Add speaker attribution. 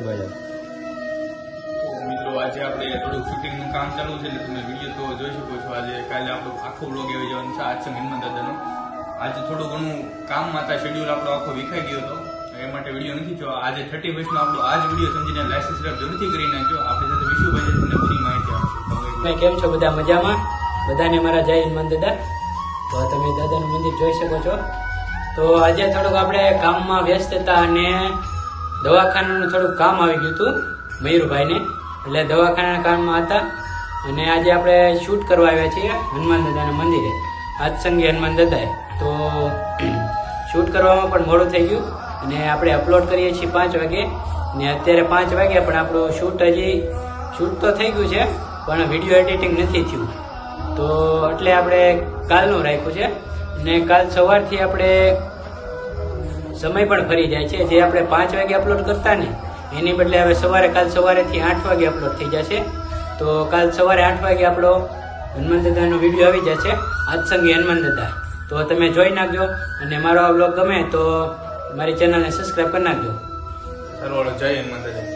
Speaker 1: મિત્રો આજે આપણે થોડુંક શૂટિંગનું કામ ચાલુ છે એટલે તમે વીડિયો તો જોઈ શકો છો. આજે કાલે આપણો આખો બ્લોગ આવી જવાનો છે. આજ છે હિન્મત દાદાનો. આજે થોડું ઘણું કામમાં હતા શેડ્યુલ આપણો આખો વિખાઈ ગયો હતો. એ માટે વીડિયો નથી જો આજે થર્ટી ફર્સ્ટનો આપણો આ જ વીડિયો સમજીને લાઇસન્સ સબસ્ક્રાઇબ જરૂરથી કરી નાખ્યો આપણી સાથે વિશુભાઈ તમને પૂરી માહિતી આપશે.
Speaker 2: કેમ છો? બધા મજામાં? બધાને મારા જય હનુમાન દાદા. તો તમે દાદાનું મંદિર જોઈ શકો છો. તો આજે થોડુંક આપણે કામમાં વ્યસ્ત હતા અને દવાખાનાનું થોડુંક કામ આવી ગયું હતું, મયુરભાઈને. એટલે દવાખાનાના કામમાં હતા અને આજે આપણે શૂટ કરવા આવ્યા છીએ હનુમાન દાદાના મંદિરે. આજ હનુમાન દાદાએ. તો શૂટ કરવામાં પણ મોડું થઈ ગયું અને આપણે અપલોડ કરીએ છીએ પાંચ વાગે. ને અત્યારે પાંચ વાગ્યા, પણ આપણું શૂટ હજી, શૂટ તો થઈ ગયું છે, પણ વીડિયો એડિટિંગ નથી થયું. તો એટલે આપણે કાલનું રાખ્યું છે. ને કાલ સવારથી આપણે સમય પણ ફરી જાય છે. જે આપણે પાંચ વાગે અપલોડ કરતા ને, એની બદલે હવે સવારે, કાલ સવારેથી આઠ વાગે અપલોડ થઈ જશે. તો કાલ સવારે આઠ વાગે આપણો હનુમાન દાદાનો વીડિયો આવી જશે. આજ હનુમાન દાદા. તો તમે જોઈ નાખજો અને મારો આ બ્લોગ ગમે તો મારી ચેનલને સબસ્ક્રાઈબ કરી નાખજો.
Speaker 1: સારું જય હનુમાન દાદા.